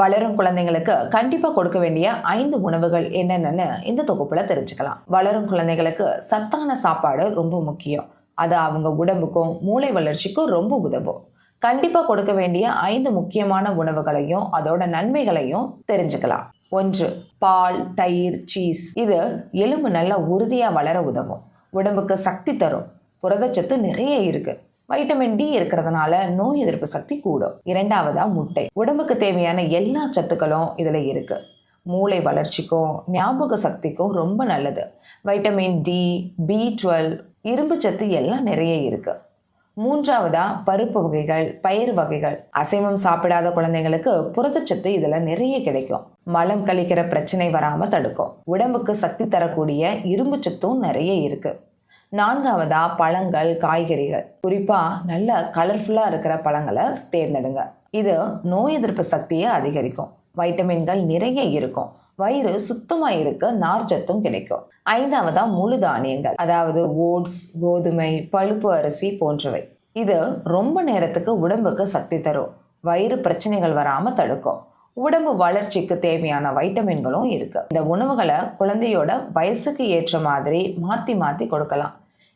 வளரும் குழந்தைங்களுக்கு கண்டிப்பா கொடுக்க வேண்டிய ஐந்து உணவுகள் என்னென்னு இந்த தொகுப்புல தெரிஞ்சுக்கலாம். வளரும் குழந்தைகளுக்கு சத்தான சாப்பாடு ரொம்ப முக்கியம். அது அவங்க உடம்புக்கும் மூளை வளர்ச்சிக்கும் ரொம்ப உதவும். கண்டிப்பா கொடுக்க வேண்டிய ஐந்து முக்கியமான உணவுகளையும் அதோட நன்மைகளையும் தெரிஞ்சுக்கலாம். ஒன்று பால் தயிர் சீஸ். இது எலும்பு நல்லா உறுதியா வளர உதவும். உடம்புக்கு சக்தி தரும். புரதச்சத்து நிறைய இருக்கு. வைட்டமின் டி இருக்கிறதுனால நோய் எதிர்ப்பு சக்தி கூடும். இரண்டாவதா முட்டை. உடம்புக்கு தேவையான எல்லா சத்துக்களும் இதில் இருக்கு. மூளை வளர்ச்சிக்கும் ஞாபக சக்திக்கும் ரொம்ப நல்லது. வைட்டமின் டி பி டுவெல் இரும்பு சத்து எல்லாம் நிறைய இருக்கு. மூன்றாவதா பருப்பு வகைகள் பயிர் வகைகள். அசைவம் சாப்பிடாத குழந்தைங்களுக்கு புரதச்சத்து இதில் நிறைய கிடைக்கும். மலம் கழிக்கிற பிரச்சனை வராமல் தடுக்கும். உடம்புக்கு சக்தி தரக்கூடிய இரும்பு சத்தும் நிறைய இருக்குது நான்காவதா பழங்கள் காய்கறிகள். குறிப்பாக நல்ல கலர்ஃபுல்லாக இருக்கிற பழங்களை தேர்ந்தெடுங்க. இது நோய் எதிர்ப்பு சக்தியை அதிகரிக்கும். வைட்டமின்கள் நிறைய இருக்கும். வயிறு சுத்தமாக இருக்க நார்ச்சத்தும் கிடைக்கும். ஐந்தாவதா முழு தானியங்கள் அதாவது ஓட்ஸ் கோதுமை பழுப்பு அரிசி போன்றவை. இது ரொம்ப நேரத்துக்கு உடம்புக்கு சக்தி தரும். வயிறு பிரச்சனைகள் வராமல் தடுக்கும். உடம்பு வளர்ச்சிக்கு தேவையான வைட்டமின்களும் இருக்கு. இந்த உணவுகளை குழந்தையோட வயசுக்கு ஏற்ற மாதிரி மாற்றி மாற்றி கொடுக்கலாம்.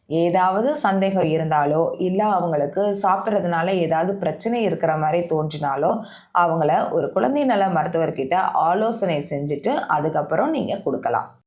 ஏதாவது சந்தேகம் இருந்தாலோ இல்லை அவங்களுக்கு சாப்பிட்றதுனால ஏதாவது பிரச்சனை இருக்கிற மாதிரி தோன்றினாலோ அவங்கள ஒரு குழந்தை நல மருத்துவர்கிட்ட ஆலோசனை செஞ்சுட்டு அதுக்கப்புறம் நீங்கள் கொடுக்கலாம்.